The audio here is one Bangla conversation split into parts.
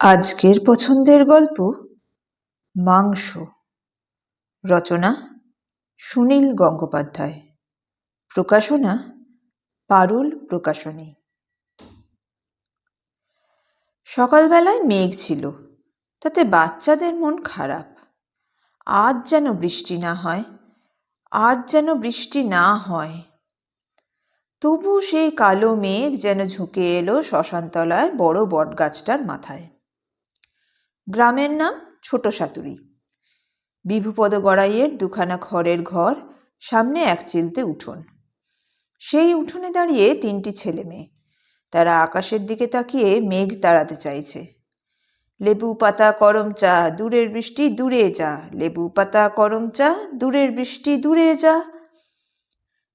আজকের পছন্দের গল্প মাংস। রচনা সুনীল গঙ্গোপাধ্যায়। প্রকাশনা পারুল প্রকাশনী। সকালবেলায় মেঘ ছিল, তাতে বাচ্চাদের মন খারাপ। আজ যেন বৃষ্টি না হয়, আজ যেন বৃষ্টি না হয়। তবু সেই কালো মেঘ যেন ঝুঁকে এলো শ্মশানতলায় বড় বটগাছটার মাথায়। গ্রামের নাম ছোট সাতুরি। বিভুপদ গড়াইয়ের দুখানা খড়ের ঘর সামনে এক চিলতে উঠোন। সেই উঠোনে দাঁড়িয়ে তিনটি ছেলে মেয়ে। তারা আকাশের দিকে তাকিয়ে মেঘ তাড়াতে চাইছে। লেবু পাতা, করম চা, দূরের বৃষ্টি, দূরে যা। লেবু পাতা, করম চা, দূরের বৃষ্টি, দূরে যা।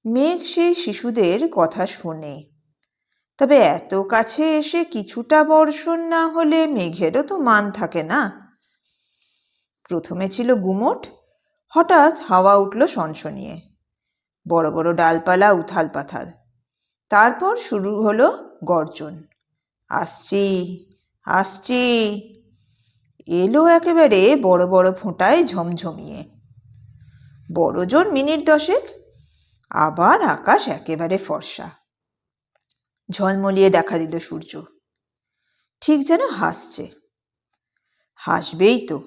মেঘ সেই শিশুদের কথা শোনে। তবে এত কাছে এসে কিছুটা বর্ষণ না হলে মেঘেরও তো মান থাকে না। প্রথমে ছিল গুমট, হঠাৎ হাওয়া উঠল সনসনিয়ে। বড় বড় ডালপালা, উথাল পাথাল। তারপর শুরু হলো গর্জন। আসছি আসছি। এলো একেবারে বড় বড় ফোঁটায় ঝমঝমিয়ে। বড় জোর মিনিট দশেক, আবার আকাশ একেবারে ফর্সা। ঝলমলিয়ে দেখা দিল সূর্য। ঠিক যেন হাসছে। হাসবেই তো।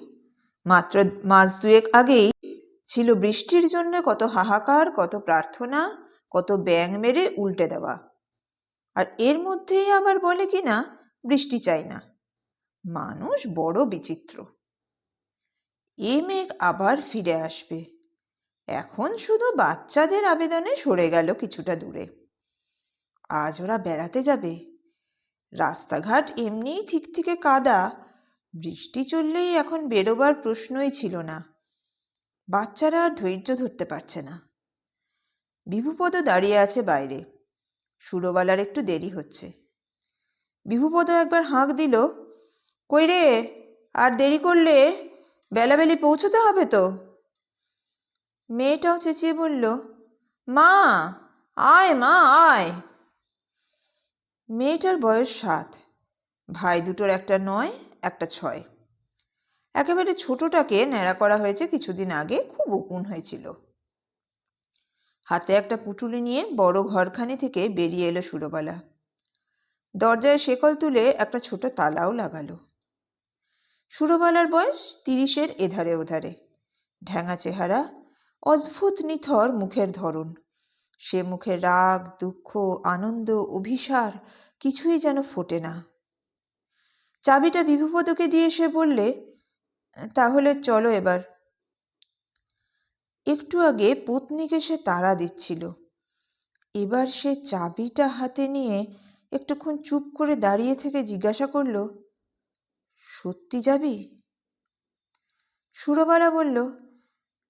মাত্র মাস দুয়েক আগেই ছিল বৃষ্টির জন্য কত হাহাকার, কত প্রার্থনা, কত ব্যাং মেরে উল্টে দেওয়া। আর এর মধ্যেই আবার বলে কি না, বৃষ্টি চাই না। মানুষ বড় বিচিত্র। এ মেঘ আবার ফিরে আসবে। এখন শুধু বাচ্চাদের আবেদনে সরে গেল কিছুটা দূরে। আজ ওরা বেড়াতে যাবে। রাস্তাঘাট এমনিই ঠিক থেকে কাদা। বৃষ্টি চললেই এখন বেরোবার প্রশ্নই ছিল না। বাচ্চারা আর ধৈর্য ধরতে পারছে না। বিভুপদ দাঁড়িয়ে আছে বাইরে। সুরবালার একটু দেরি হচ্ছে। বিভুপদ একবার হাঁক দিল, কই রে, আর দেরি করলে বেলাবেলি পৌঁছতে হবে তো? মেয়েটাও চেঁচিয়ে বলল, মা, আয় মা, আয়। মেয়েটার বয়স সাত। ভাই দুটোর একটা নয়, একটা ছয়। একেবারে ছোটটাকে ন্যাড়া করা হয়েছে কিছুদিন আগে, খুব উকুন হয়েছিল। হাতে একটা পুটুলি নিয়ে বড় ঘরখানি থেকে বেরিয়ে এলো সুরবালা। দরজায় শেকল তুলে একটা ছোট তালাও লাগালো। সুরবালার বয়স তিরিশের এধারে ওধারে। ঢ্যাঙা চেহারা, অদ্ভুত নিথর মুখের ধরন। সে মুখে রাগ, দুঃখ, আনন্দ অভিসার কিছুই যেন ফোটে না। চাবিটা বিভুপদকে দিয়ে সে বললে, তাহলে চলো এবার। একটু আগে পত্নীকে সে তাড়া দিচ্ছিল। এবার সে চাবিটা হাতে নিয়ে একটুক্ষণ চুপ করে দাঁড়িয়ে থেকে জিজ্ঞাসা করল, সত্যি যাবি? সুরবালা বলল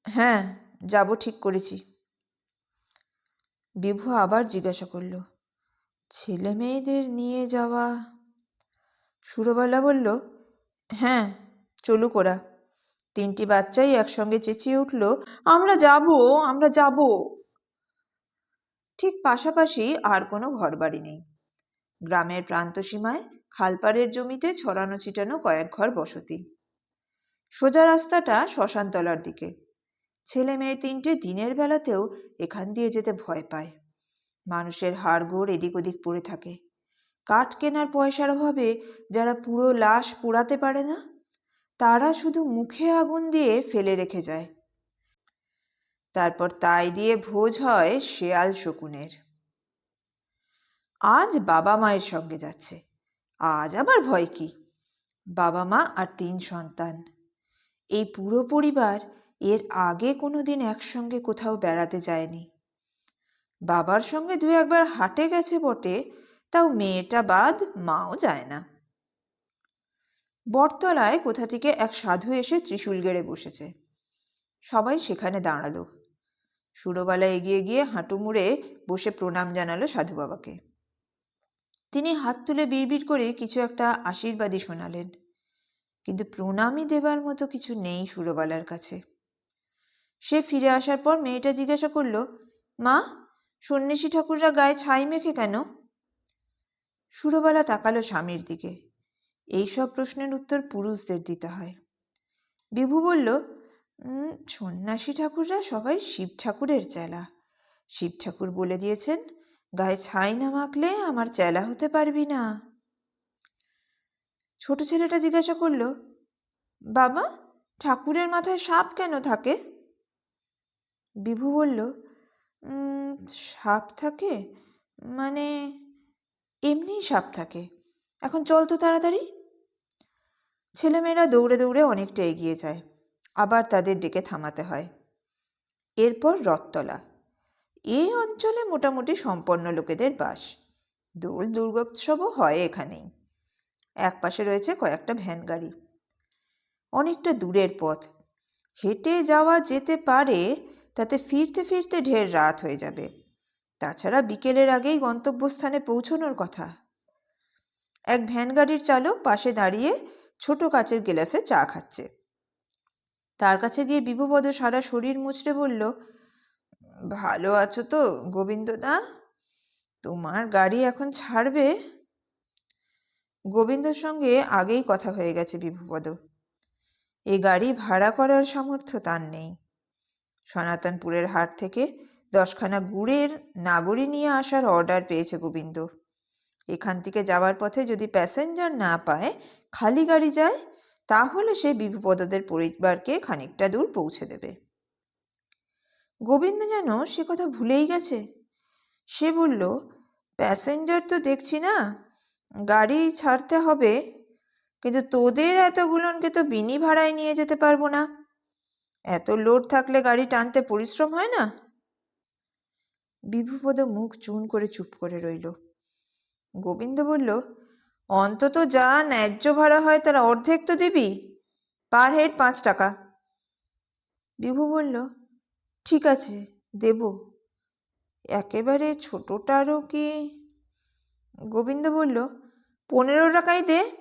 হ্যাঁ যাব, ঠিক করেছি। বিভু আবার জিজ্ঞাসা করল, ছেলে মেয়েদের নিয়ে যাওয়া? সুরবালা বলল হ্যাঁ চলুক ওরা। তিনটি বাচ্চাই একসঙ্গে চেঁচিয়ে উঠল, আমরা যাব আমরা যাব। ঠিক পাশাপাশি আর কোনো ঘরবাড়ি নেই। গ্রামের প্রান্তসীমায় খালপাড়ের জমিতে ছড়ানো ছিটানো কয়েক ঘর বসতি। সোজা রাস্তাটা শ্মশানতলার দিকে। ছেলে মেয়ে তিনটে দিনের বেলাতেও এখান দিয়ে যেতে ভয় পায়। মানুষের হাড়গোড় এদিক ওদিক পড়ে থাকে। কাঠ কেনার পয়সার অভাবে যারা পুরো লাশ পোড়াতে পারে না, তারা শুধু মুখে আগুন দিয়ে ফেলে রেখে যায়। তারপর তাই দিয়ে ভোজ হয় শেয়াল শকুনের। আজ বাবা মায়ের সঙ্গে যাচ্ছে। আজ আবার ভয় কি? বাবা মা আর তিন সন্তান। এই পুরো পরিবার এর আগে কোনো দিন একসঙ্গে কোথাও বেড়াতে যায়নি। বাবার সঙ্গে দু একবার হাটে গেছে বটে, তাও মেয়েটা বাদ, মাও যায় না। বটতলায় কোথা থেকে এক সাধু এসে ত্রিশূল গেড়ে বসেছে। সবাই সেখানে দাঁড়াল। সুরবালা এগিয়ে গিয়ে হাঁটু মুড়ে বসে প্রণাম জানালো সাধু বাবাকে। তিনি হাত তুলে বিড়বিড় করে কিছু একটা আশীর্বাদী শোনালেন। কিন্তু প্রণামই দেবার মতো কিছু নেই সুরবালার কাছে। সে ফিরে আসার পর মেয়েটা জিজ্ঞাসা করল, মা, সন্ন্যাসী ঠাকুররা গায়ে ছাই মেখে কেন? সুরবালা তাকালো স্বামীর দিকে। এই সব প্রশ্নের উত্তর পুরুষদের দিতে হয়। বিভু বলল সন্ন্যাসী ঠাকুররা সবাই শিব ঠাকুরের চেলা। শিব ঠাকুর বলে দিয়েছেন, গায়ে ছাই না মাখলে আমার চেলা হতে পারবি না। ছোট ছেলেটা জিজ্ঞাসা করল, বাবা, ঠাকুরের মাথায় সাপ কেন থাকে? বিভু বলল সাপ থাকে? মানে এমনিই সাপ থাকে। এখন চল তো তাড়াতাড়ি। ছেলেমেয়েরা দৌড়ে দৌড়ে অনেকটা এগিয়ে যায়, আবার তাদের ডেকে থামাতে হয়। এরপর রথতলা। এই অঞ্চলে মোটামুটি সম্পন্ন লোকেদের বাস। দোল দুর্গোৎসবও হয় এখানেই। এক পাশে রয়েছে কয়েকটা ভ্যান গাড়ি। অনেকটা দূরের পথ। হেঁটে যাওয়া যেতে পারে তাতে ফিরতে ফিরতে ঢের রাত হয়ে যাবে। তাছাড়া বিকেলের আগেই গন্তব্যস্থানে পৌঁছনোর কথা। এক ভ্যান গাড়ির চালক পাশে দাঁড়িয়ে ছোট কাচের গেলাসে চা খাচ্ছে। তার কাছে গিয়ে বিভুপদ সারা শরীর মুচড়ে বলল, ভালো আছো তো গোবিন্দদা তোমার গাড়ি এখন ছাড়বে? গোবিন্দর সঙ্গে আগেই কথা হয়ে গেছে বিভুপদ এই গাড়ি ভাড়া করার সামর্থ্য তার নেই। সনাতনপুরের হাট থেকে দশখানা গুড়ের নাগরি নিয়ে আসার অর্ডার পেয়েছে গোবিন্দ। এখান থেকে যাওয়ার পথে যদি প্যাসেঞ্জার না পায়, খালি গাড়ি যায়, তাহলে সে বিভুপদদের পরিবারকে খানিকটা দূর পৌঁছে দেবে। গোবিন্দ যেন সে কথা ভুলেই গেছে। সে বলল, প্যাসেঞ্জার তো দেখছি না, গাড়ি ছাড়তে হবে, কিন্তু তোদের এতগুলোনকে তো বিনি ভাড়ায় নিয়ে যেতে পারব না। এত লোড থাকলে গাড়ি টানতে পরিশ্রম হয় না? বিভুপদ মুখ চুন করে চুপ করে রইল। গোবিন্দ বলল, অন্তত যা ন্যায্য ভাড়া হয় তার অর্ধেক তো দিবি। পার হেড পাঁচ টাকা। বিভু বলল, ঠিক আছে, দেব। একেবারে ছোটটারও কি? গোবিন্দ বলল, পনেরো টাকাই দে।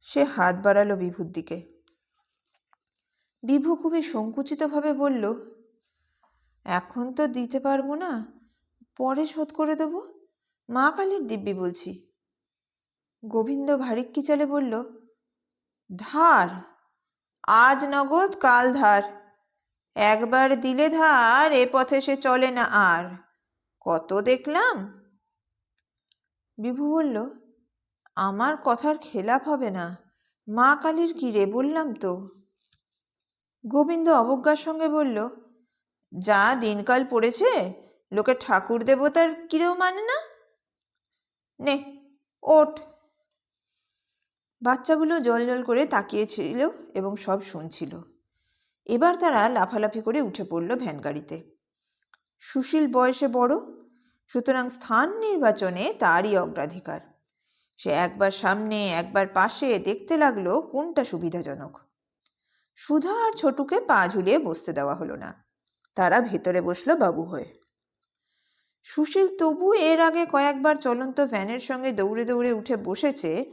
সে হাত বাড়ালো বিভুর দিকে। বিভু খুবই সংকুচিতভাবে বলল, এখন তো দিতে পারব না, পরে শোধ করে দেবো? মা কালীর দিব্যি বলছি। গোবিন্দ ভারিক্কি চালে বলল, ধার, আজ নগদ, কাল ধার। একবার দিলে ধার, এ পথে সে চলে না আর। কত দেখলাম? বিভু বলল, আমার কথার খেলাপ হবে না। মা কালীর কি রে বললাম তো? গোবিন্দ অবজ্ঞার সঙ্গে বলল, যা দিনকাল পড়েছে, লোকে ঠাকুর দেবতার কিরেও মানে না? নে, ওঠ। বাচ্চাগুলো জল জল করে তাকিয়েছিল এবং সব শুনছিল। এবার তারা লাফালাফি করে উঠে পড়ল ভ্যান গাড়িতে। সুশীল বয়সে বড়, সুতরাং স্থান নির্বাচনে তারই অগ্রাধিকার। সে একবার সামনে, একবার পাশে দেখতে লাগল কোনটা সুবিধাজনক। সুধা আর ছোটুকে পা ঝুলিয়ে বসতে দেওয়া হলো না। তারা ভেতরে বসল বাবু হয়ে। সুশীল তবু এর আগে কয়েকবার চলন্ত ভ্যানের সঙ্গে দৌড়ে দৌড়ে উঠে বসেছে,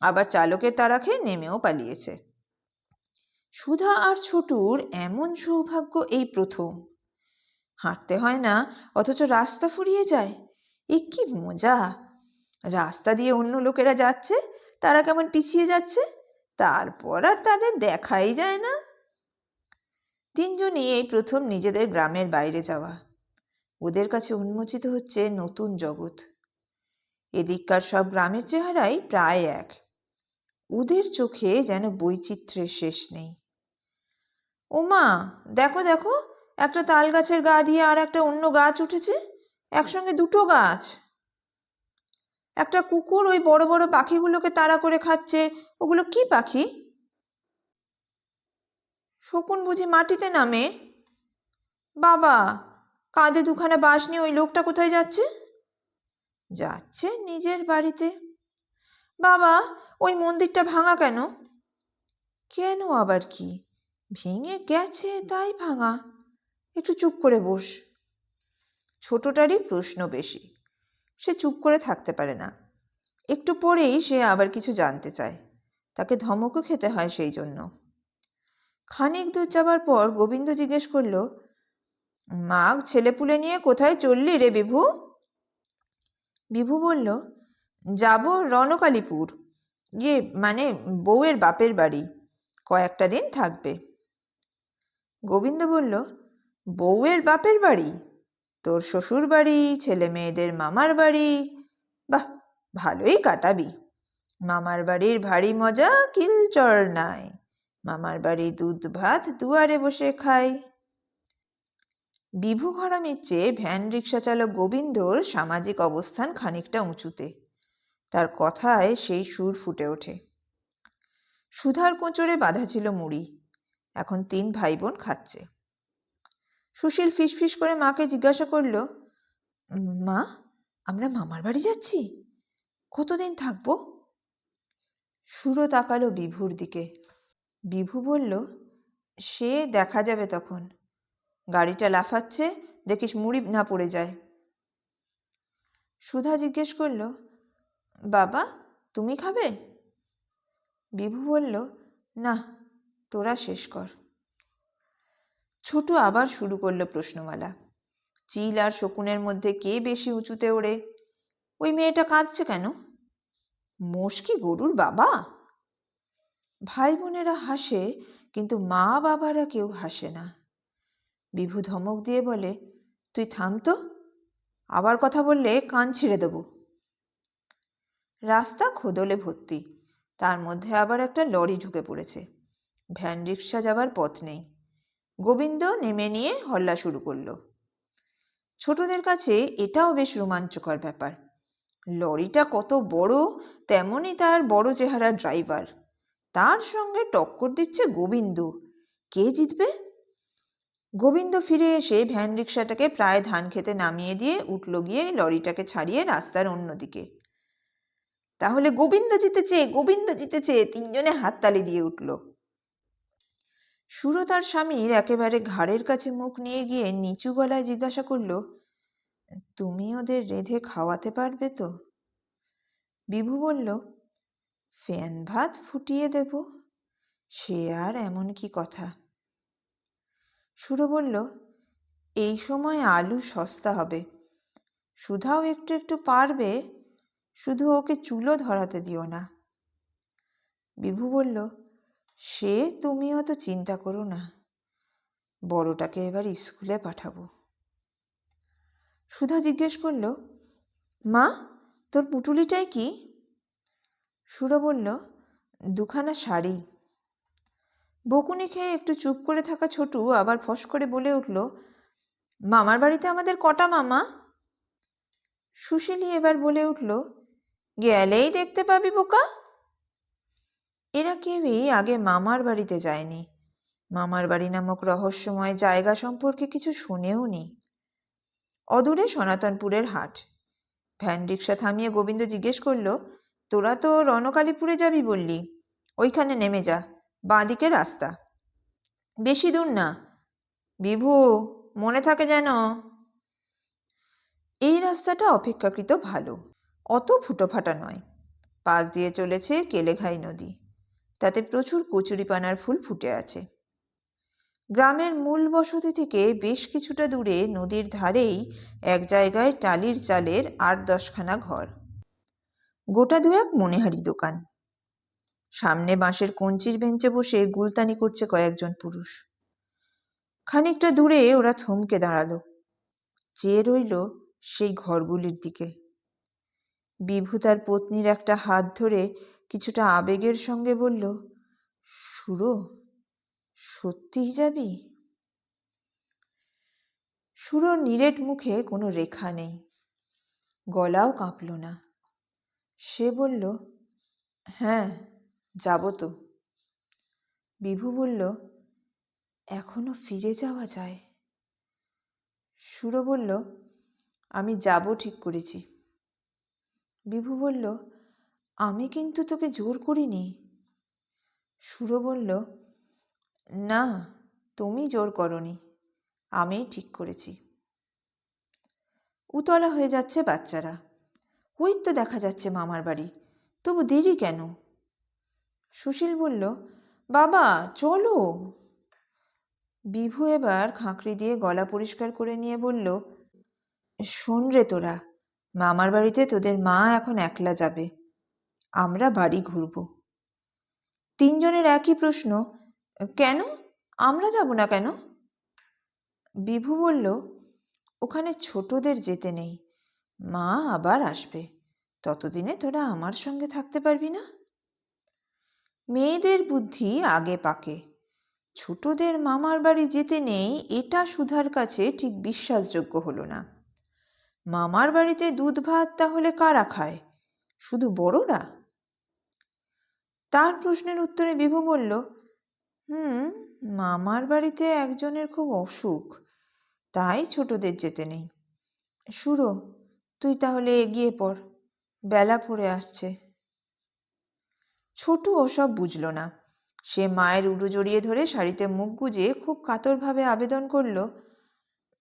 আবার চালকের তারা খেয়ে নেমেও পালিয়েছে। সুধা আর ছোটুর এমন সৌভাগ্য এই প্রথম। হাঁটতে হয় না, অথচ রাস্তা ফুরিয়ে যায়। এ কি মজা! রাস্তা দিয়ে অন্য লোকেরা যাচ্ছে, তারা কেমন পিছিয়ে যাচ্ছে? তারপর আর তাদের দেখাই যায় না। তিনজনই এই প্রথম নিজেদের গ্রামের বাইরে যাওয়া। ওদের কাছে উন্মোচিত হচ্ছে নতুন জগৎ। এদিককার সব গ্রামের চেহারাই প্রায় এক। ওদের চোখে যেন বৈচিত্র্যের শেষ নেই। ওমা, দেখো দেখো, একটা তাল গাছের গা দিয়ে আর একটা অন্য গাছ উঠেছে। একসঙ্গে দুটো গাছ। একটা কুকুর ওই বড় বড় পাখিগুলোকে তাড়া করে খাচ্ছে। ওগুলো কি পাখি? শকুন বুঝি মাটিতে নামে। বাবা, কাঁধে দুখানা বাঁশ নিয়ে ওই লোকটা কোথায় যাচ্ছে? যাচ্ছে নিজের বাড়িতে। বাবা, ওই মন্দিরটা ভাঙা কেন? কেন আবার কি? ভেঙে গেছে তাই ভাঙা। একটু চুপ করে বস। ছোটটারই প্রশ্ন বেশি। সে চুপ করে থাকতে পারে না। একটু পরেই সে আবার কিছু জানতে চায়। তাকে ধমকও খেতে হয় সেই জন্য। খানিক দূর যাবার পর গোবিন্দ জিজ্ঞেস করল, মাগ, ছেলেপুলে নিয়ে কোথায় চললি রে বিভু? বিভু বলল, যাব রণকালীপুর। ইয়ে মানে বউয়ের বাপের বাড়ি। কয়েকটা দিন থাকবে। গোবিন্দ বলল, বউয়ের বাপের বাড়ি? তোর শ্বশুর বাড়ি ছেলে মেয়েদের মামার বাড়ি, বাহ, ভালোই কাটাবি। মামার বাড়ির ভারী মজা কিলচর নাই। মামার বাড়ি দুধ ভাত দুয়ারে বসে খাই। বিভু ঘরামির চেয়ে ভ্যান রিক্সা চালক গোবিন্দর সামাজিক অবস্থান খানিকটা উঁচুতে। তার কথায় সেই সুর ফুটে ওঠে। সুধার কোঁচড়ে বাঁধা ছিল মুড়ি। এখন তিন ভাই বোন খাচ্ছে। সুশীল ফিসফিস করে মাকে জিজ্ঞাসা করল, মা, আমরা মামার বাড়ি যাচ্ছি? কতদিন থাকব? সুরো তাকালো বিভুর দিকে। বিভু বলল, সে দেখা যাবে তখন। গাড়িটা লাফাচ্ছে, দেখিস মুড়ি না পড়ে যায়। সুধা জিজ্ঞেস করল, বাবা, তুমি খাবে? বিভু বলল, না, তোরা শেষ কর। ছোটু আবার শুরু করল প্রশ্নমালা। চিল আর শকুনের মধ্যে কে বেশি উঁচুতে ওড়ে? ওই মেয়েটা কাঁদছে কেন? মোষ কি গরুর বাবা? ভাই বোনেরা হাসে, কিন্তু মা বাবারা কেউ হাসে না। বিভু ধমক দিয়ে বলে, তুই থাম তো, আবার কথা বললে কান ছিঁড়ে দেবো। রাস্তা খোদলে ভর্তি, তার মধ্যে আবার একটা লরি ঢুকে পড়েছে। ভ্যান রিক্সা যাবার পথ নেই। গোবিন্দ নেমে নিয়ে হল্লা শুরু করল। ছোটদের কাছে এটাও বেশ রোমাঞ্চকর ব্যাপার। লরিটা কত বড়, তেমনই তার বড় চেহারার ড্রাইভার। তার সঙ্গে টক্কর দিচ্ছে গোবিন্দ। কে জিতবে? গোবিন্দ ফিরে এসে ভ্যান রিক্সাটাকে প্রায় ধান খেতে নামিয়ে দিয়ে উঠল গিয়ে লরিটাকে ছাড়িয়ে রাস্তার অন্যদিকে। তাহলে গোবিন্দ জিতেছে গোবিন্দ জিতেছে। তিনজনে হাততালি দিয়ে উঠল। সুরো তার স্বামীর একেবারে ঘাড়ের কাছে মুখ নিয়ে গিয়ে নিচু গলায় জিজ্ঞাসা করল, তুমি ওদের রেঁধে খাওয়াতে পারবে তো? বিভু বলল, ফ্যান ভাত ফুটিয়ে দেব, সে আর এমন কি কথা? সুরো বলল, এই সময় আলু সস্তা হবে, সুধাও একটু একটু পারবে, শুধু ওকে চুলো ধরাতে দিও না। বিভু বলল সে তুমি অত চিন্তা করো না, বড়টাকে এবার স্কুলে পাঠাবো। সুধা জিজ্ঞেস করল, মা, তোর পুটুলিটাই কি? সুরো বলল, দুখানা শাড়ি। বকুনি খেয়ে একটু চুপ করে থাকা ছোটু আবার ফস করে বলে উঠল, মামার বাড়িতে আমাদের কটা মামা? সুশীলি এবার বলে উঠল, গেলেই দেখতে পাবি বোকা এরা কেউই আগে মামার বাড়িতে যায়নি। মামার বাড়ি নামক রহস্যময় জায়গা সম্পর্কে কিছু শুনেও নি। অদূরে সনাতনপুরের হাট। ভ্যান রিক্সা থামিয়ে গোবিন্দ জিজ্ঞেস করল, তোরা তো রণকালীপুরে যাবি বললি। ওইখানে নেমে যা বাঁ বাঁদিকে রাস্তা। বেশি দূর না। বিভু, মনে থাকে যেন? এই রাস্তাটা অপেক্ষাকৃত ভালো। অত ফুটোফাটা নয়। পাশ দিয়ে চলেছে কেলেঘাই নদী। তাতে প্রচুর কচুরিপানার ফুল ফুটে আছে। গ্রামের মূল বসতি থেকে বেশ কিছুটা দূরে নদীর ধারেই এক জায়গায় টালির চালের আট দশখানা ঘর। গোটা দুয়েক মনেহারি দোকান। সামনে বাঁশের কঞ্চির বেঞ্চে বসে গুলতানি করছে কয়েকজন পুরুষ। খানিকটা দূরে ওরা থমকে দাঁড়াল। চেয়ে রইল সেই ঘরগুলির দিকে। বিভু তার পত্নীর একটা হাত ধরে কিছুটা আবেগের সঙ্গে বলল, সুরো, সত্যিই যাবি? সুরোর নিরেট মুখে কোনো রেখা নেই, গলাও কাঁপল না। সে বলল হ্যাঁ যাব তো। বিভু বলল, এখনও ফিরে যাওয়া যায়। সুরো বলল, আমি যাব ঠিক করেছি। বিভু বলল আমি কিন্তু তোকে জোর করিনি। সুরো বলল, না, তুমি জোর করনি। আমি ঠিক করেছি। উতলা হয়ে যাচ্ছে বাচ্চারা। ওই তো দেখা যাচ্ছে মামার বাড়ি। তবু দেরি কেন? সুশীল বলল, বাবা, চলো। বিভু এবার খাঁকড়ি দিয়ে গলা পরিষ্কার করে নিয়ে বলল, শোন রে তোরা, মামার বাড়িতে তোদের মা এখন একলা যাবে। আমরা বাড়ি ঘুরব। তিনজনের একই প্রশ্ন, কেন? আমরা যাব না কেন? বিভু বলল, ওখানে ছোটদের যেতে নেই। মা আবার আসবে। ততদিনে তোরা আমার সঙ্গে থাকতে পারবি না? মেয়েদের বুদ্ধি আগে পাকে। ছোটদের মামার বাড়ি যেতে নেই, এটা সুধার কাছে ঠিক বিশ্বাসযোগ্য হলো না। মামার বাড়িতে দুধ ভাত তাহলে কারা খায়? শুধু বড়রা? তার প্রশ্নের উত্তরে বিভু বলল, হুম, মামার বাড়িতে একজনের খুব অসুখ, তাই ছোটদের যেতে নেই। সুরো, তুই তাহলে এগিয়ে পড়, বেলা পড়ে আসছে। ছোটু ওসব বুঝল না। সে মায়ের উড়ো জড়িয়ে ধরে শাড়িতে মুখ গুজে খুব কাতরভাবে আবেদন করল,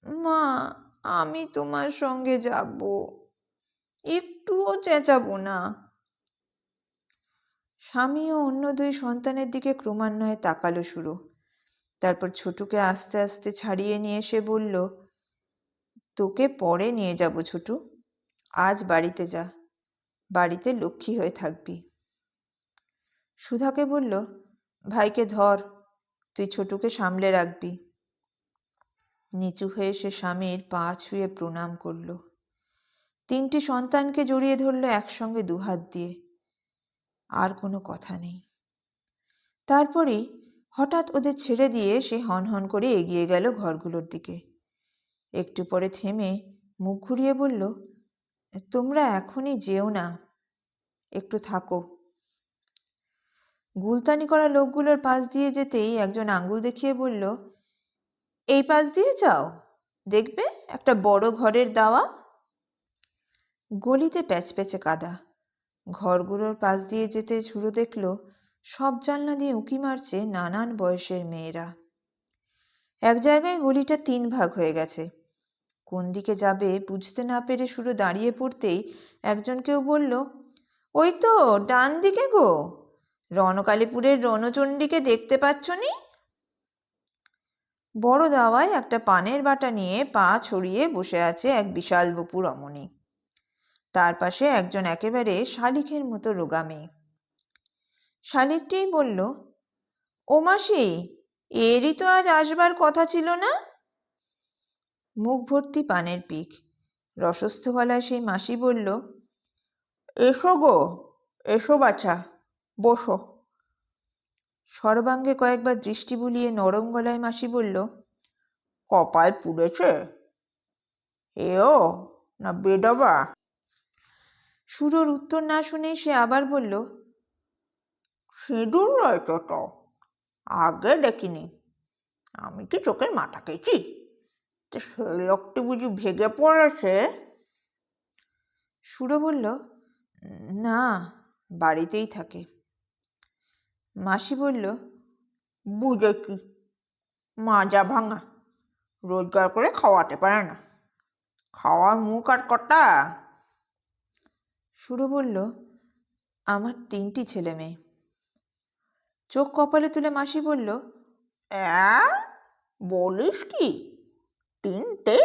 মা, আমি তোমার সঙ্গে যাব। একটুও চেঁচাবো না। স্বামী ও অন্য দুই সন্তানের দিকে ক্রমান্বয়ে তাকালো শুরু। তারপর ছোটুকে আস্তে আস্তে ছাড়িয়ে নিয়ে এসে বলল, তোকে পরে নিয়ে যাব ছোটু। আজ বাড়িতে যা। বাড়িতে লক্ষ্মী হয়ে থাকবি। সুধাকে বলল, ভাইকে ধর। তুই ছোটুকে সামলে রাখবি। নিচু হয়ে সে স্বামীর পা ছুঁয়ে প্রণাম করল। তিনটি সন্তানকে জড়িয়ে ধরল একসঙ্গে দুহাত দিয়ে। আর কোনো কথা নেই। তারপরেই হঠাৎ ওদের ছেড়ে দিয়ে সে হনহন করে এগিয়ে গেল ঘরগুলোর দিকে। একটু পরে থেমে মুখ ঘুরিয়ে বলল, তোমরা এখনই যেও না, একটু থাকো। গুলতানি করা লোকগুলোর পাশ দিয়ে যেতেই একজন আঙ্গুল দেখিয়ে বলল, এই পাশ দিয়ে যাও, দেখবে একটা বড় ঘরের দাওয়া? গলিতে প্যাচপ্যাচে কাদা। ঘরগুলোর পাশ দিয়ে যেতে ছুড়ো দেখল, সব জানলা দিয়ে উঁকি মারছে নানান বয়সের মেয়েরা। এক জায়গায় গলিটা তিন ভাগ হয়ে গেছে। কোন দিকে যাবে বুঝতে না পেরে শুরু দাঁড়িয়ে পড়তেই একজন কেউ বলল, ওই তো, ডান দিকে গো। রণকালীপুরের রণচণ্ডীকে দেখতে পাচ্ছ নি বড় দাওয়ায় একটা পানের বাটা নিয়ে পা ছড়িয়ে বসে আছে এক বিশাল বপুর রমণী তার পাশে একজন একেবারে শালিখের মতো রোগা মেয়ে শালিকটিই বলল, ও মাসি, এরই তো আজ আসবার কথা ছিল না? মুখ ভর্তি পানের পিক। রসস্থ গলায় সেই মাসি বলল, এসো গো, এসো বাছা, বসো। সর্বাঙ্গে কয়েকবার দৃষ্টি বুলিয়ে নরম গলায় মাসি বলল, কপাল পুড়েছে? এও, না বেডবা? সুরোর উত্তর না শুনেই সে আবার বলল, সিঁদুর রয়েছে তো আগে দেখিনি। আমি কি চোখের মাথা খেয়েছি তো সেই লোকটি বুঝি ভেগে পড়েছে? সুরো বলল, না, বাড়িতেই থাকে। মাসি বলল, বুঝে কি? মাজা ভাঙা। রোজগার করে খাওয়াতে পারে না। খাওয়ার মুখ আর কটা? সুরো বলল, আমার তিনটি ছেলে মেয়ে। চোখ কপালে তুলে মাসি বলল বলিস কি? তিনটে?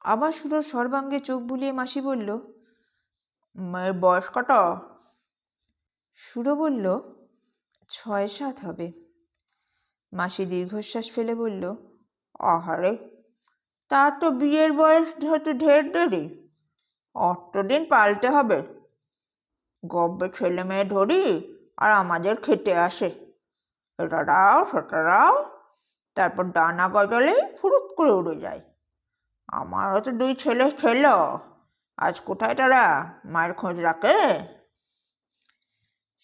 আবার সুরোর সর্বাঙ্গে চোখ বুলিয়ে মাসি বলল, মেয়ের বয়স কত? সুরো বলল, ছয় সাত হবে। মাসি দীর্ঘশ্বাস ফেলে বলল, আহারে! তার তো বিয়ের বয়স হয়তো ঢের দেরি। অতদিন পাল্টে হবে। গব্বে ছেলে মেয়ে ধরি আর আমাদের খেতে আসে। এটা দাও তারপর ডানা গজালেই ফুরুত করে উড়ে যায়। আমারও তো দুই ছেলে ছিল আজ কোথায় তারা? মায়ের খোঁজ রাখে?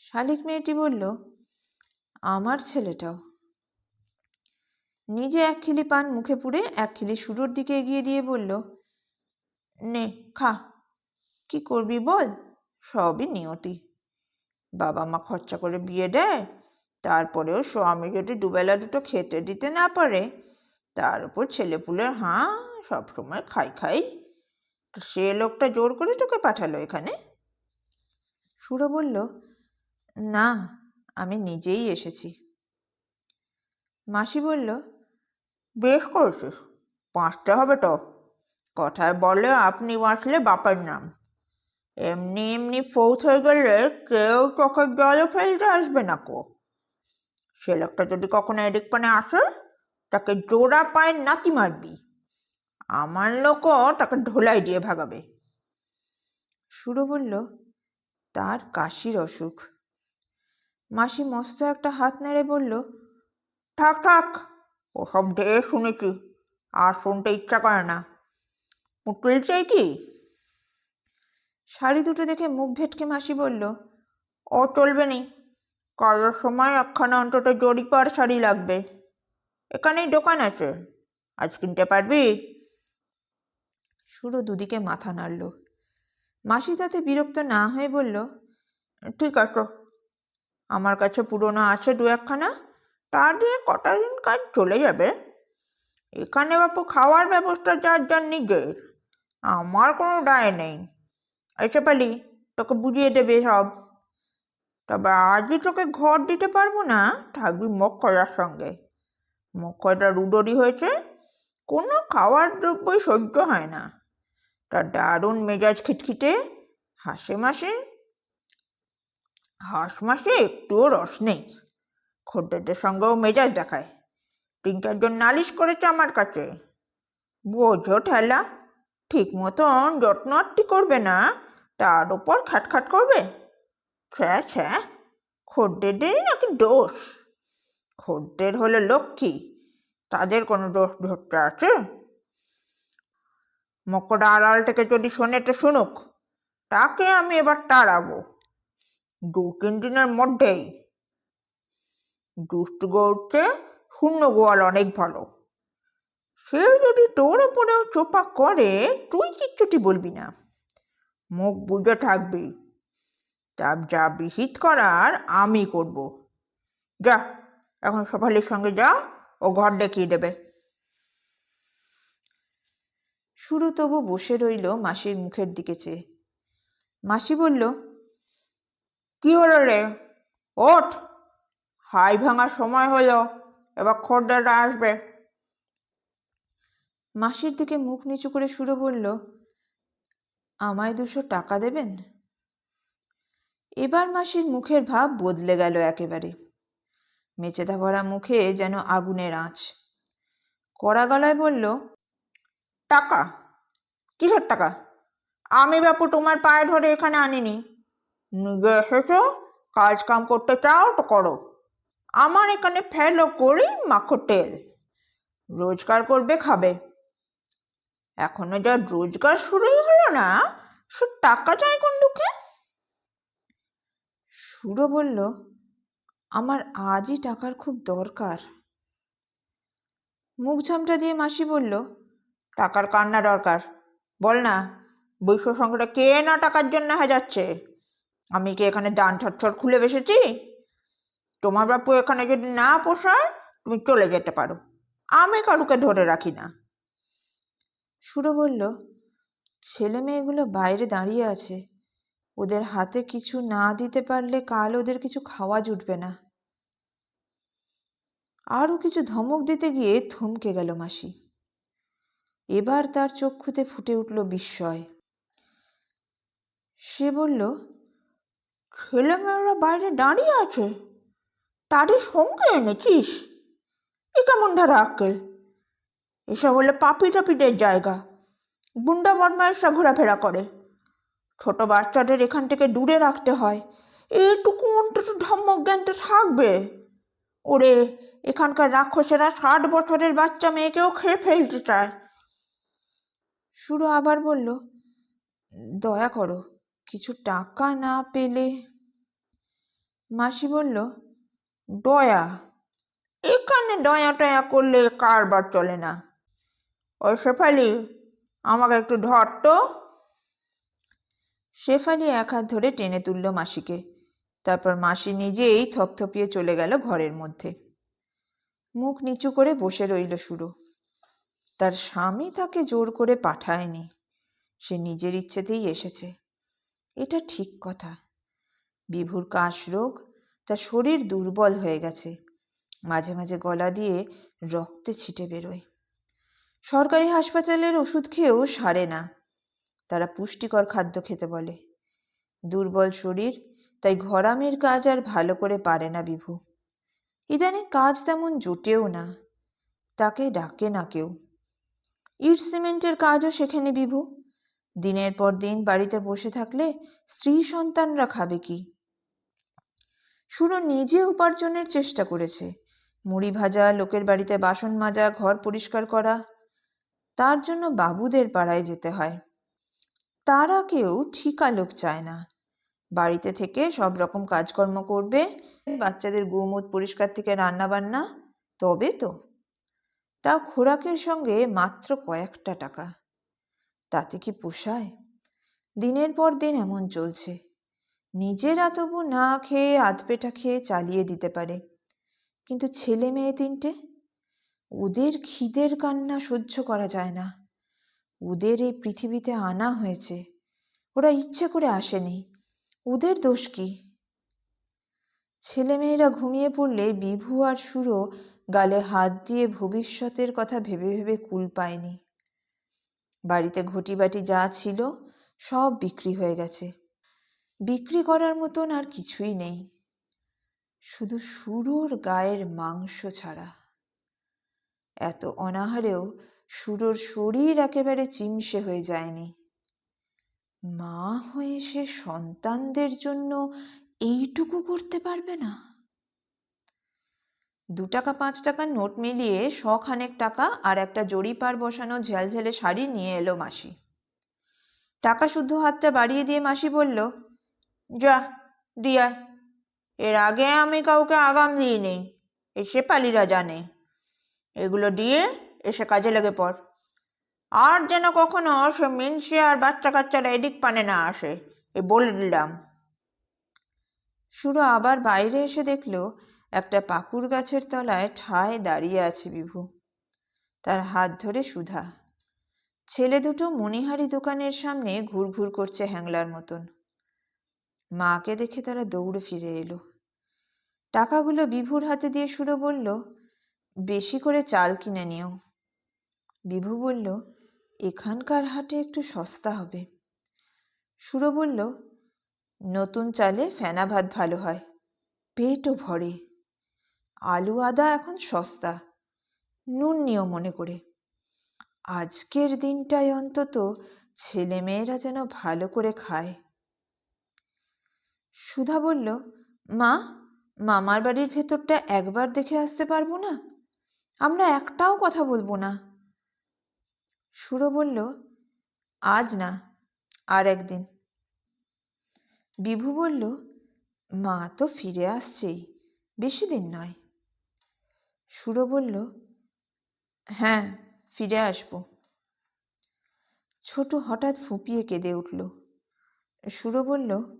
শালিক মেয়েটি বলল, আমার ছেলেটাও। নিজে এক খিলি পান মুখে পুড়ে এক খিলি শুরুর দিকে এগিয়ে দিয়ে বলল, নে, খা। কি করবি বল? সবই নিয়তি। বাবা মা খরচা করে বিয়ে দেয়, তারপরেও স্বামী যদি দুবেলা দুটো খেতে দিতে না পারে, তার উপর ছেলেপুলের হাঁ, সবসময় খাই খাই। সে লোকটা জোর করে তোকে পাঠালো এখানে? সুরো বলল, না, আমি নিজেই এসেছি। মাসি বলল, বেশ করেছিস, পাঁচটা হবে তো। কথায় বলে আপনি বাঁচলে বাপার নাম। এমনি এমনি ফৌত হয়ে গেলে কেউ চোখের জলও ফেলতে আসবে না কো। সে লোকটা যদি কখনো এদিক পানে আসে, তাকে জোড়া পায়ে নাতি মারবি। আমার লোকও তাকে ঢোলাই দিয়ে ভাগাবে। সুরো বলল, তার কাশির অসুখ। মাসি মস্ত একটা হাত নেড়ে বলল, থাক থাক, ওসব ঢের শুনেছি, আর শুনতে ইচ্ছা করে না। পুতুল চাই কি? শাড়ি দুটো দেখে মুখ ভেটকে মাসি বলল, ও চলবে নি। কাজের সময় একখানা অন্তত জরিপার শাড়ি লাগবে। এখানেই দোকান আছে। আজ কিনতে পারবি? সুরো দুদিকে মাথা নাড়ল। মাসি তাতে বিরক্ত না হয়ে বলল, ঠিক আছে। আমার কাছে পুরনো আছে দু একখানা। তা দিয়ে কটা দিন কাজ চলে যাবে। এখানে বাপু খাওয়ার ব্যবস্থা যার যার নিজের। আমার কোনো দায় নেই। এসে পালি তোকে বুঝিয়ে দেবে সব। তবে আজই তোকে ঘর দিতে পারব না, থাকবি মক্ষয়ার সঙ্গে। মক্ষয়টা রুডরি হয়েছে, কোনো খাওয়ার দ্রব্যই সহ্য হয় না। তার দারুণ মেজাজ খিটখিটে, হাসে মাসে। হাঁস মাসে একটুও রস নেই। খদ্দেরদের সঙ্গেও মেজাজ দেখায়। তিন চারজন নালিশ করেছে আমার কাছে। বোঝো ঠেলা, ঠিক মতন যত্ন করবে না। তার উপর খাটখাট করবে? ছ্যা ছ্যা, খদ্দেরদেরই নাকি দোষ? খদ্দের হলো লক্ষ্মী, তাদের কোনো দোষ ধরতে আছে? মকড়া আড়াল থেকে যদি শোনে তো শুনুক, তাকে আমি এবার তাড়াবো। দু, তিন দিনের মধ্যেই। দুষ্ট গৌরতে শূন্য গোয়াল অনেক ভালো। সে যদি তোর ওপরেও চোপা করে, তুই কিচ্ছুটি বলবি না। মুখ বুঝে থাকবি। তা যা বিহিত করার আমি করব। যা, এখন সফালির সঙ্গে যা, ও ঘর দেখিয়ে দেবে। সুরো তবু বসে রইল মাসির মুখের দিকে চেয়ে। মাসি বলল, কি হলো রে? ওঠ! হাই ভাঙার সময় হলো, এবার খদ্দেররা আসবে। মাসির দিকে মুখ নিচু করে সুরো বলল আমায় দুশো টাকা দেবেন? এবার মাসির মুখের ভাব বদলে গেল একেবারে। মেচেদা ভরা মুখে যেন আগুনের আঁচ। কড়া গলায় বলল, টাকা? কিসের টাকা? আমি বাপু তোমার পায়ে ধরে এখানে আনিনি। নিজে এসেছ? কাজ কাম করতে চাও তো করো। আমার এখানে ফেলো করি মাখো তেল। রোজগার করবে খাবে। এখনও যা রোজগার শুরুই হলো না, সে টাকা চাই কোন দুঃখে? সুরো বলল, আমার আজই টাকার খুব দরকার। মুখ ঝামটা দিয়ে মাসি বলল, টাকার কান্না দরকার। বল না, বৈশ্য সংখ্যাটা কে না টাকার জন্য হয়ে যাচ্ছে? আমি কি এখানে দান ছটছট খুলে বসেছি? তোমার বাপু এখানে যদি না পোষায়, তুমি চলে যেতে পারো। আমি কারুকে ধরে রাখি না। সুরো বলল, ছেলে মেয়েগুলো বাইরে দাঁড়িয়ে আছে। ওদের হাতে কিছু না দিতে পারলে কাল ওদের কিছু খাওয়া জুটবে না। আরও কিছু ধমক দিতে গিয়ে থমকে গেল মাসি। এবার তার চক্ষুতে ফুটে উঠল বিস্ময়। সে বলল ছেলেমেয়েরা বাইরে দাঁড়িয়ে আছে? তাদের সঙ্গে এনেছিস? এ কেমন ধারা আক্কেল? এসব হলে পাপি টাপিদের জায়গা। গুন্ডা বদমাইশরা ঘোরাফেরা করে। ছোট বাচ্চাদের এখান থেকে দূরে রাখতে হয়। এইটুকু অন্তত ধম্মক জ্ঞান তো থাকবে। ওরে, এখানকার রাক্ষসেরা ষাট বছরের বাচ্চা মেয়েকেও খেয়ে ফেলতে চায়। সুরো আবার বলল, দয়া করো, কিছু টাকা না পেলে? মাসি বলল, দয়া? এখানে দয়া টয়া করলে কারবার চলে না। ওই শেফালি, আমাকে একটু ধর তো। শেফালি এক হাত ধরে টেনে তুলল মাসিকে। তারপর মাসি নিজেই থপথপিয়ে চলে গেল ঘরের মধ্যে। মুখ নিচু করে বসে রইল সুরো। তার স্বামী তাকে জোর করে পাঠায়নি। সে নিজের ইচ্ছেতেই এসেছে। এটা ঠিক কথা। বিভুর কাশ রোগ, তার শরীর দুর্বল হয়ে গেছে। মাঝে মাঝে গলা দিয়ে রক্তে ছিটে বেরোয়। সরকারি হাসপাতালের ওষুধ খেয়েও সারে না। তারা পুষ্টিকর খাদ্য খেতে বলে। দুর্বল শরীর, তাই ঘরামির কাজ আর ভালো করে পারে না বিভু। ইদানিং কাজ তেমন জোটেও না। তাকে ডাকে না কেউ। ইট সিমেন্টের কাজও সেখানে বিভু। দিনের পর দিন বাড়িতে বসে থাকলে স্ত্রী সন্তানরা খাবে কি? সুরো নিজে উপার্জনের চেষ্টা করেছে। মুড়ি ভাজা, লোকের বাড়িতে বাসন মাজা, ঘর পরিষ্কার করা তার জন্য বাবুদের পাড়ায় যেতে হয়। তারা কেউ ঠিকা লোক চায় না। বাড়িতে থেকে সব রকম কাজকর্ম করবে, বাচ্চাদের গোমুত পরিষ্কার থেকে রান্না বান্না তবে তো। তা খোরাকের সঙ্গে মাত্র কয়েকটা টাকা। তাতে কি পোষায়? দিনের পর দিন এমন চলছে। নিজেরা তবু না খেয়ে আধপেটা খেয়ে চালিয়ে দিতে পারে। কিন্তু ছেলে মেয়ে তিনটে? ওদের খিদের কান্না সহ্য করা যায় না। ওদের এই পৃথিবীতে আনা হয়েছে। ওরা ইচ্ছে করে আসেনি। ওদের দোষ কি? ছেলেমেয়েরা ঘুমিয়ে পড়লে বিভু আর সুরো গালে হাত দিয়ে ভবিষ্যতের কথা ভেবে ভেবে কুল পায়নি। বাড়িতে ঘটিবাটি যা ছিল, সব বিক্রি হয়ে গেছে। বিক্রি করার মতন আর কিছুই নেই। শুধু সুরোর গায়ের মাংস ছাড়া। এত অনাহারেও সুরোর শরীর একেবারে চিমসে হয়ে যায়নি। মা হয়ে সে সন্তানদের জন্য এইটুকু করতে পারবে না। দু টাকা, পাঁচ টাকার নোট মিলিয়ে শখানেক টাকা আর একটা জরিপার বসানো ঝালঝালে শাড়ি নিয়ে এলো মাসি। টাকা শুদ্ধ হাতটা বাড়িয়ে দিয়ে মাসি বলল, যা, দিয়া এর আগে আমি কাউকে আগাম দিইনি এই শেপালিরা জানে। এগুলো দিয়ে এসে কাজে লেগে পড়। আর যেন কখনো সে মিনসে আর বাচ্চা কাচ্চারা এদিক পানে না আসে, এ বলে দিলাম। সুরো আবার বাইরে এসে দেখল, একটা পাকুর গাছের তলায় ঠায় দাঁড়িয়ে আছে বিভু। তার হাত ধরে সুধা। ছেলে দুটো মণিহারি দোকানের সামনে ঘুরঘুর করছে হ্যাংলার মতন। মাকে দেখে তারা দৌড়ে ফিরে এলো। টাকাগুলো বিভুর হাতে দিয়ে সুরো বলল বেশি করে চাল কিনে নিও। বিভু বলল, এখানকার হাটে একটু সস্তা হবে। সুরো বলল, নতুন চালে ফেনা ভাত ভালো হয়, পেটও ভরে। আলু আদা এখন সস্তা, নুন নিও মনে করে। আজকের দিনটায় অন্তত ছেলেমেয়েরা যেন ভালো করে খায়। সুধা বলল, মা, মামার বাড়ির ভেতরটা একবার দেখে আসতে পারব না? আমরা একটাও কথা বলব না। সুরো বলল, আজ না, আর একদিন। বিভু বলল, মা তো ফিরে আসছেই, বেশি দিন নয়। সুরো বলল হ্যাঁ ফিরে আসব। ছোট হঠাৎ ফুপিয়ে কেঁদে উঠল। সুরো বলল,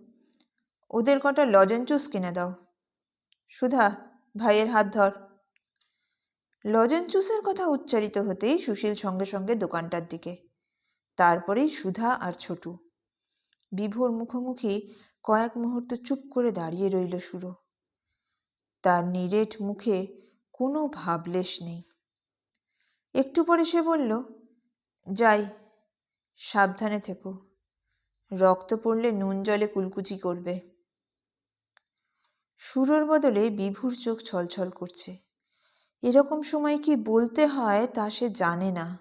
ওদের কটা লজেন জুস কিনে দাও। সুধা, ভাইয়ের হাত ধর। লজেন জুসের কথা উচ্চারিত হতেই সুশীল সঙ্গে সঙ্গে দোকানটার দিকে। তারপরেই সুধা আর ছোটু। বিভোর মুখোমুখি কয়েক মুহূর্ত চুপ করে দাঁড়িয়ে রইল সুরো। তার নিরেট মুখে কোনো ভাবলেশ নেই। একটু পরে সে বলল, যাই, সাবধানে থেকো। রক্ত পড়লে নুন জলে কুলকুচি করবে। সুরোর বদলে বিভুর চোখ ছলছল করছে। এরকম সময় কি বলতে হয় তা সে জানে না।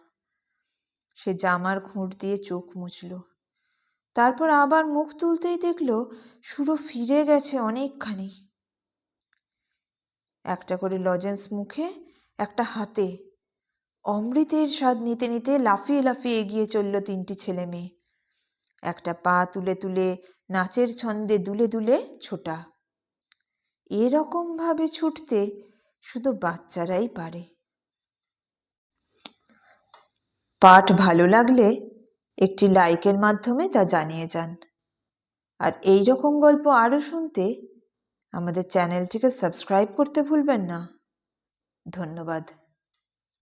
সে জামার ঘুঁট দিয়ে চোখ মুছল। তারপর আবার মুখ তুলতেই দেখল সুরো ফিরে গেছে অনেকখানি। একটা করে লজেন্স মুখে, একটা হাতে। অমৃতের স্বাদ নিতে নিতে লাফিয়ে লাফিয়ে এগিয়ে চলল তিনটি ছেলে মেয়ে। একটা পা তুলে তুলে নাচের ছন্দে দুলে দুলে ছোটা। এরকম ভাবে ছুটতে শুধু বাচ্চারাই পারে। পাঠ ভালো লাগলে একটি লাইকের মাধ্যমে তা জানিয়ে যান। আর এই রকম গল্প আরও শুনতে আমাদের চ্যানেলটিকে সাবস্ক্রাইব করতে ভুলবেন না। ধন্যবাদ।